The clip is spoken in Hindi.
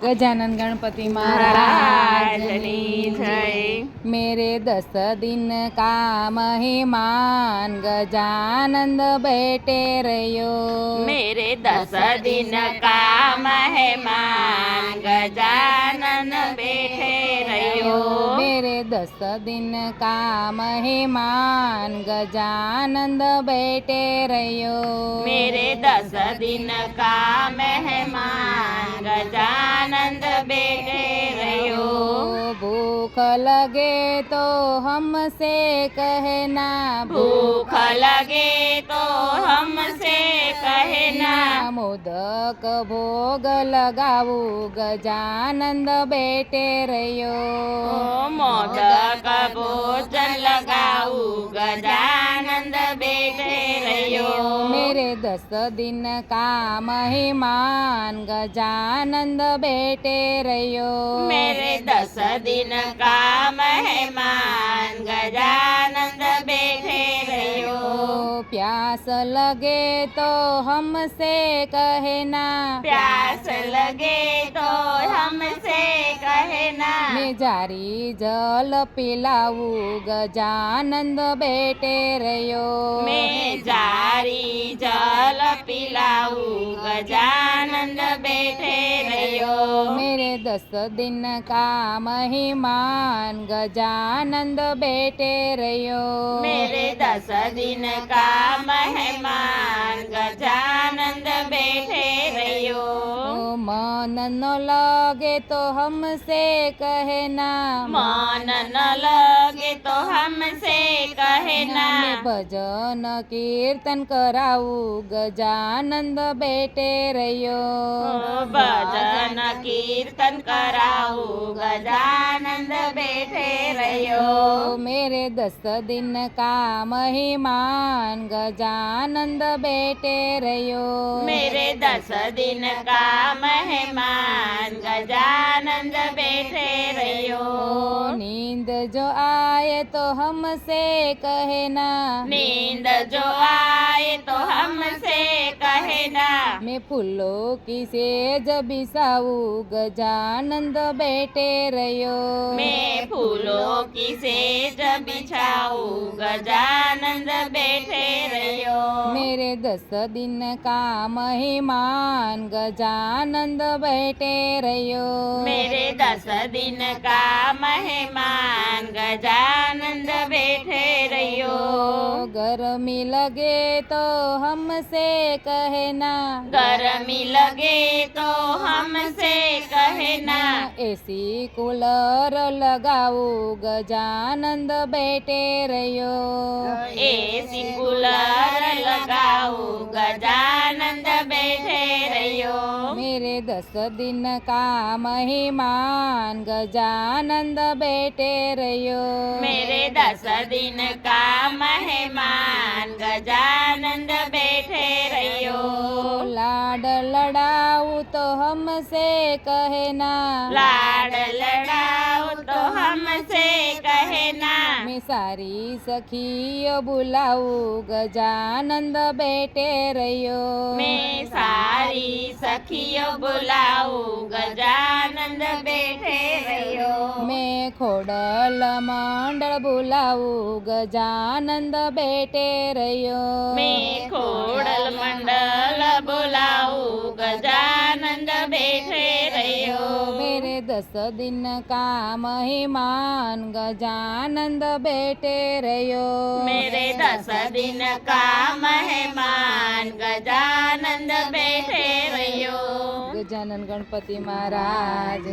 गजानन गणपति महाराजनी महाराज जय मेरे दस दिन का मेहमान गजानंद बैठे रहो मेरे दस दिन का मेहमान गजानन बैठे रहो मेरे दस दिन का मेहमान गजानंद बैठे रहो मेरे दस दिन का मेहमान गजानंद बैठे रहो भूख लगे तो हमसे कहना भूख लगे तो हमसे मोदक भोग लगाऊ गजानंद बैठे रहो मोदक भोजन लगाऊ गजानंद बैठे रहो मेरे दस दिन का मेहमान गजानंद बैठे रहो मेरे दस दिन प्यास लगे तो हमसे कहना प्यास लगे तो हमसे कहना मैं जारी जल पिलाऊ गजानंद बेटे रहो मैं जारी जल पिलाऊ गजानंद बेटे रहो मेरे दस दिन का महिमान गजानंद बेटे रहो मेरे दस दिन का मेहमान मन न लगे तो हमसे कहना। मन न लगे तो हमसे कहना। भजन कीर्तन कराऊ गजानंद बेटे रहो भजन कीर्तन कराऊ गजानंद बैठे रहो मेरे दस दिन का मेहमान गजानंद बेटे रहो मेरे दस दिन का मेहमान। गजानंद बैठे रहो नींद जो आए तो हमसे कहना नींद जो आए तो हमसे कहना मैं फूलों की सेज बिसाऊ गजानंद बैठे रहो मैं की सेज बिछाऊ गजानंद बैठे रहो मेरे दस दिन का मेहमान गजानंद बैठे रहो मेरे दस दिन का मेहमान गजानंद गर्मी लगे तो हमसे कहना। गर्मी लगे तो हमसे कहना। एसी कूलर लगाओ गजानंद बैठे रहो एसी कूलर लगाओ गजानंद बैठे रहो मेरे दस दिन का मेहमान गजानंद बैठे रहो मेरे दस दिन का मेहमान हमसे कहना लाड लड़ाओ तो हमसे कहना मैं सारी सखियो बुलाऊ गजानंद बेटे रहो मैं सारी सखियों बुलाऊ गजानंद बेटे रहो मैं खोडल मंडल बुलाऊ गजानंद बेटे रहो मैं खोडल मंडल बुलाऊ मेरे दस दिन का मेहमान गजानंद बैठे रहो मेरे दस दिन का मेहमान गजानंद बैठे रहो गजानन गणपती महाराज